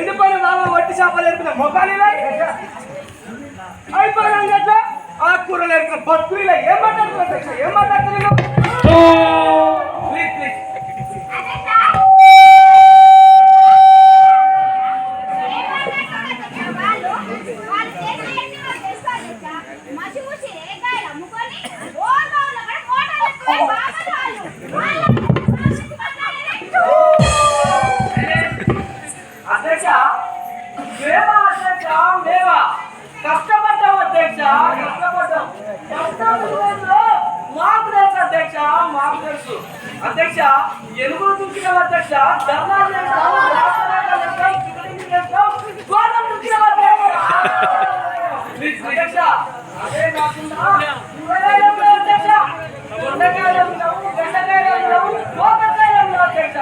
ఎండిపోయిన బాబా వట్టి చేపలు ఎరుకున్న మొఖాలు ఇలా అయిపోయినాక ఎట్లా? ఆకుకూరలు ఎరుకున్న బతుకులు ఇలా ఏం మాట్లాడుతున్నారు ఏం మాట్లాడుతున్నారు ప్లీజ్ ప్లీజ్ అధ్యక్ష తెలుసు అధ్యక్ష ఎలుగులు దుంకినాం అధ్యక్ష ధర్నాలు చేస్తాం అధ్యక్ష. అదే కాకుండా అధ్యక్ష దొండకాయలు బెండకాయలు అధ్యక్ష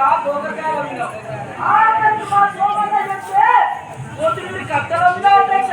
అధ్యక్ష.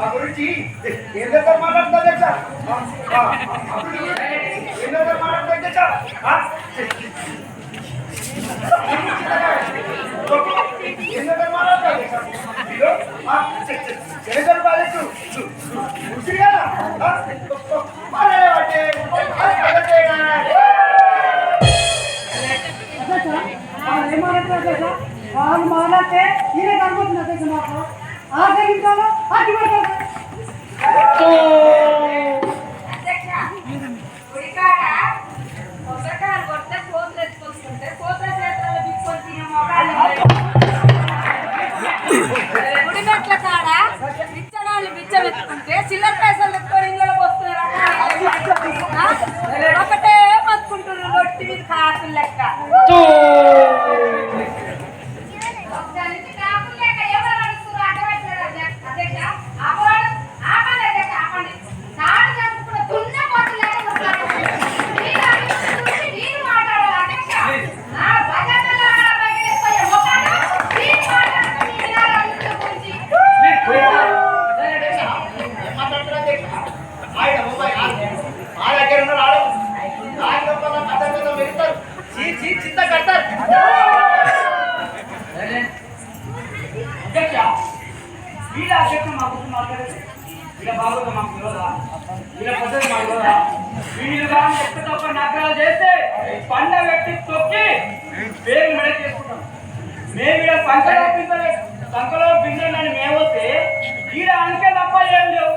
మా గురించి ఏం దగ్గర అధ్యక్ష ఏం దగ్గర మాట్లాడుతా అధ్యక్ష ఏం దగ్గర అధ్యక్ష ఉసిరి కదా? అదే వాళ్ళు మాట్లాడితే ఈయన కనుకుంటున్నా మాకు? ఆగ్రహించాలో అడ్డు గుడిమెట్ల కాడ విత్తనాలు బిచ్చమెత్తుకుంటే చిల్లర పైసలు వీళ్ళ ఆసక్తి మా గురించి మాట్లాడదు వీళ్ళ బాగుంది మాకు తెలియదా? వీళ్ళ పెద్దలు మాకు తెలియదా? వీళ్ళు కానీ ఎత్తు తప్ప నగరాలు చేస్తే పండ వ్యక్తి తొక్కి పేరు మెడ చేసుకుంటాం మేము ఇక్కడ సంకలో బిందె సంకలో బిందె అని మేము వస్తే వీళ్ళ అంకె తప్ప ఏం లేవు.